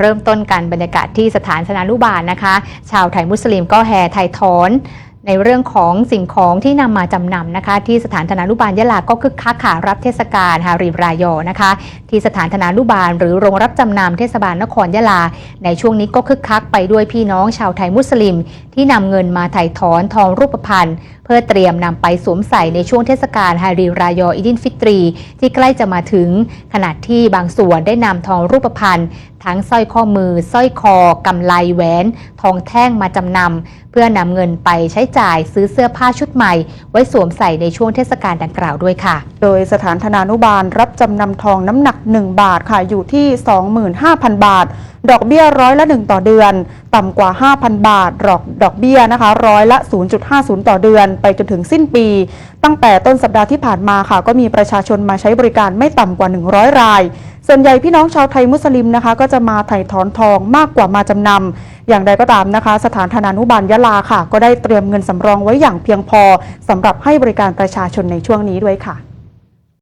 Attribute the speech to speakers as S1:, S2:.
S1: เริ่มต้นกันบรรยากาศที่สถานสนานุบาลนะคะ ชาวไทยมุสลิมก็แห่ไทยถอนในเรื่องของสิ่งของที่นำมาจำนำนะคะ ที่สถานธนานุบาลยะลาก็คึกคักค่ะรับเทศกาลฮาริมรายอนะคะ ที่สถานธนานุบาล หรือโรงรับจำนำเทศบาลนครยะลา ในช่วงนี้ก็คึกคักไปด้วยพี่น้องชาวไทยมุสลิม ที่นำเงินมาไถ่ถอนทองรูปพรรณ พื่อเตรียมนำไปสวมใส่ในช่วงเทศกาลฮาริรายออิดินฟิตรี ที่ใกล้จะมาถึง ขณะที่บางส่วนได้นำทองรูปพรรณทั้งสร้อยข้อมือ สร้อยคอกำไลแหวน ทองแท่งมาจำนำเพื่อนำเงินไปใช้จ่ายซื้อเสื้อผ้าชุดใหม่ ไว้สวมใส่ในช่วงเทศกาลดังกล่าวด้วยค่ะ
S2: โดยสถานธนานุบาลรับจำนำทองน้ำหนัก 1 บาทค่ะอยู่ที่ 25,000 บาท ดอกเบี้ยร้อยละ 1 ต่อเดือนต่ำกว่า 5,000 บาท ดอกดอกเบี้ยนะคะร้อยละ 0.50 ต่อเดือน ไปจนถึงสิ้นปี ตั้งแต่ต้นสัปดาห์ที่ผ่านมาค่ะ ก็มีประชาชนมาใช้บริการไม่ต่ำกว่า 100 ราย ส่วนใหญ่พี่น้องชาวไทยมุสลิมนะคะ ก็จะมาไถ่ถอนทองมากกว่ามาจำนำอย่างใดก็ตามนะคะ สถานธนานุบาลยะลาค่ะ ก็ได้เตรียมเงินสำรองไว้อย่างเพียงพอสำหรับให้บริการประชาชนในช่วงนี้ด้วยค่ะ